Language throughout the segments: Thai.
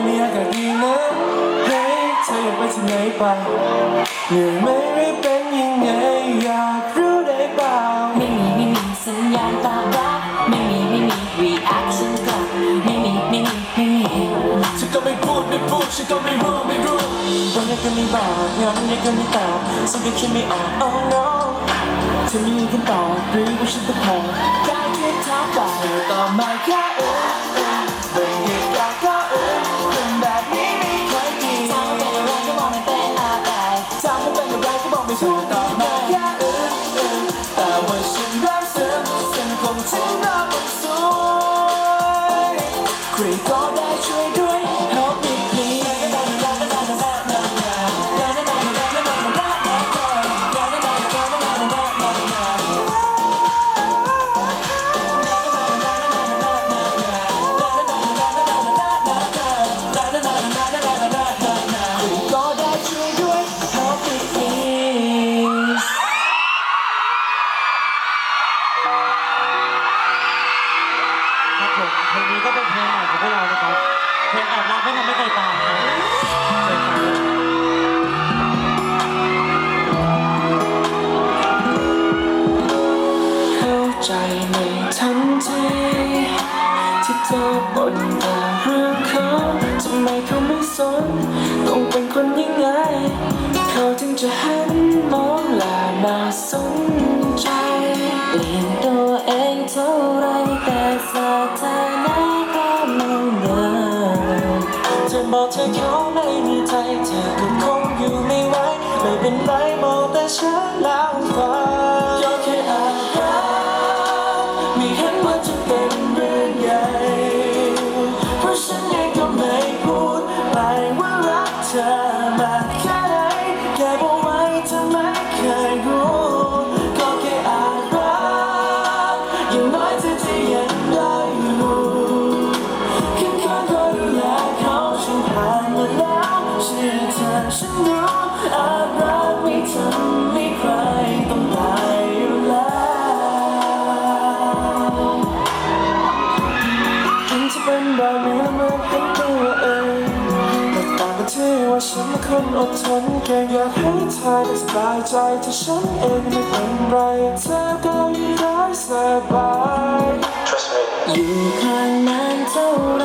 วันนี้อากาศดีนะเฮ้ยเธออยากไปที่ไหนไปเหนื่อยไหมหรือเป็นยังไงอยากรู้ได้เปล่าไม่มีไม่มีสัญญาณตอบรับไม่มีไม่มี reaction กลับไม่มีไม่มีไม่มีฉันก็ไม่พูดไม่พูดฉันก็ไม่รู้ไม่รู้วันนี้ก็ไม่บอกงั้นยังก็ไม่ตอบสังเกตคิดไม่ออก oh no เธอมีคำตอบหรือว่าฉันต้องพอการคิดท้าไปเธอตอมาแค่เออ ใครก็ กไม่ทำไม่เคยตายครับเชิญฟังเข้าใจในทันทีที่เธอบ่นแต่เรื่องเขาทำไมเขาไม่สนต้องเป็นคนยังไง เขาถึงจะหันมองและมาสน บอกเธอเขาไม่มีใจเธอก็คงอยู่ไม่ไหวไม่เป็นไรมองแต่ฉันแล้วฟ้าก็แค่อารักไม่เห็นว่าจะเป็นเรื่องใหญ่เพราะฉันเองก็ไม่พูดไปว่ารักเธอมากแค่ไหนแค่บอกไว้เธอไม่เคยรู้ คนอดทนแค่อยากให้เธอได้สบายใจที่ฉันเองไม่เป็นไรเธอก็ยังได้สบาย Trust me อยู่ข้างนั้นเท่าไร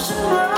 Joshua.